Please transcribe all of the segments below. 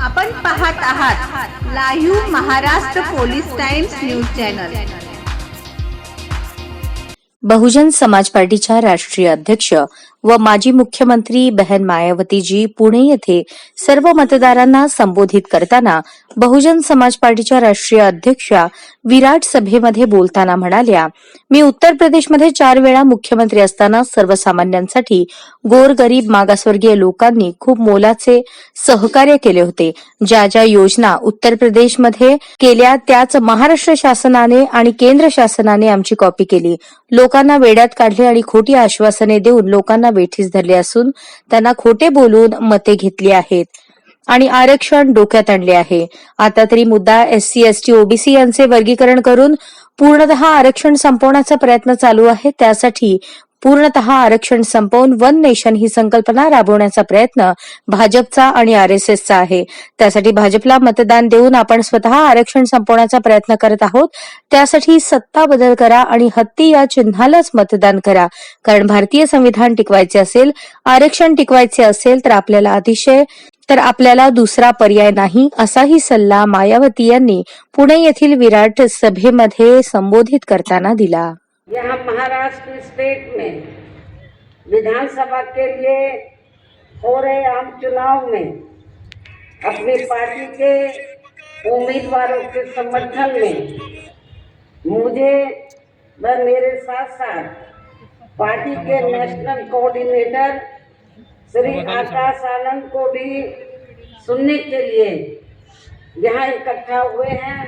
आपण पाहत आहात live Maharashtra police times news channel. Bahujan Samaj पार्टीच्या राष्ट्रीय अध्यक्ष व माजी मुख्यमंत्री बहन मायावतीजी पुणे येथे सर्व मतदारांना संबोधित करताना बहुजन समाज पार्टीच्या राष्ट्रीय अध्यक्षा विराट सभेमध्ये बोलताना म्हणाल्या मी उत्तर प्रदेशमध्ये चार वेळा मुख्यमंत्री असताना सर्वसामान्यांसाठी गोरगरीब मागासवर्गीय लोकांनी खूप मोलाचे सहकार्य केले होते. ज्या ज्या योजना उत्तर प्रदेशमध्ये केल्या त्याच महाराष्ट्र शासनाने आणि केंद्र शासनाने आमची कॉपी केली. लोकांना वेड्यात काढले आणि खोटी आश्वासने देऊन लोकांना वेठीस धरले असून त्यांना खोटे बोलून मते घेतली आहेत. आणि आरक्षण डोक्यात आणले आहे. आता तरी मुद्दा एससी एसटी ओबीसी यांचे वर्गीकरण करून पूर्णतः आरक्षण संपवण्याचा प्रयत्न चालू आहे. त्यासाठी पूर्णतः आरक्षण संपवून वन नेशन ही संकल्पना राबवण्याचा प्रयत्न भाजपचा आणि आरएसएसचा आहे. त्यासाठी भाजपला मतदान देऊन आपण स्वतः आरक्षण संपवण्याचा प्रयत्न करत आहोत. त्यासाठी सत्ता बदल करा आणि हत्ती या चिन्हालाच मतदान करा. कारण भारतीय संविधान टिकवायचे असेल आरक्षण टिकवायचे असेल तर आपल्याला अतिशय तर आपल्याला दुसरा पर्याय नाही असाही सल्ला मायावती यांनी पुणे येथील विराट सभेमध्ये संबोधित करताना दिला. यहाँ महाराष्ट्र स्टेट में विधानसभा के लिए हो रहे आम चुनाव में अपनी पार्टी के उम्मीदवारों के समर्थन में मुझे व मेरे साथ साथ पार्टी के नेशनल कोऑर्डिनेटर श्री आकाश आनंद को भी सुनने के लिए यहाँ इकट्ठा हुए हैं।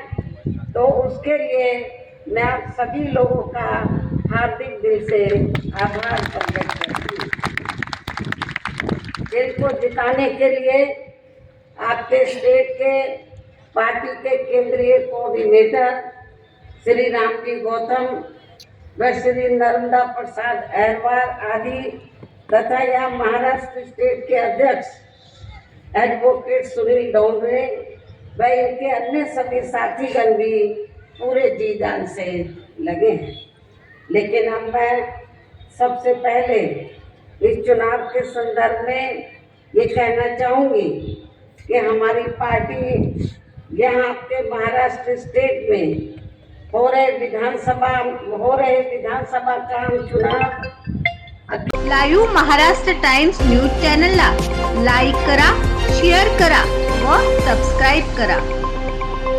तो उसके लिए मैं आप सभी लोगों का हार्दिक दिल से आभार प्रकट करती हूँ। इनको जिताने के लिए आपके स्टेट के, पार्टी के केंद्रीय कोऑर्डिनेटर श्री रामजी गौतम व श्री नर्मदा प्रसाद अहरवार आदि तथा यहाँ महाराष्ट्र स्टेट के अध्यक्ष एडवोकेट सुनील डोंगरे व इनके अन्य सभी साथीगण भी पूरे जी जान से लगे हैं। लेकिन अब मैं सबसे पहले इस चुनाव के संदर्भ में ये कहना चाहूँगी कि हमारी पार्टी यहाँ आपके महाराष्ट्र स्टेट में हो रहे विधानसभा, हो रहे विधानसभा का हम चुनाव लाईव्ह महाराष्ट्र टाइम्स न्यूज़ चॅनलला लाईक करा शेअर करा व सबस्क्राईब करा।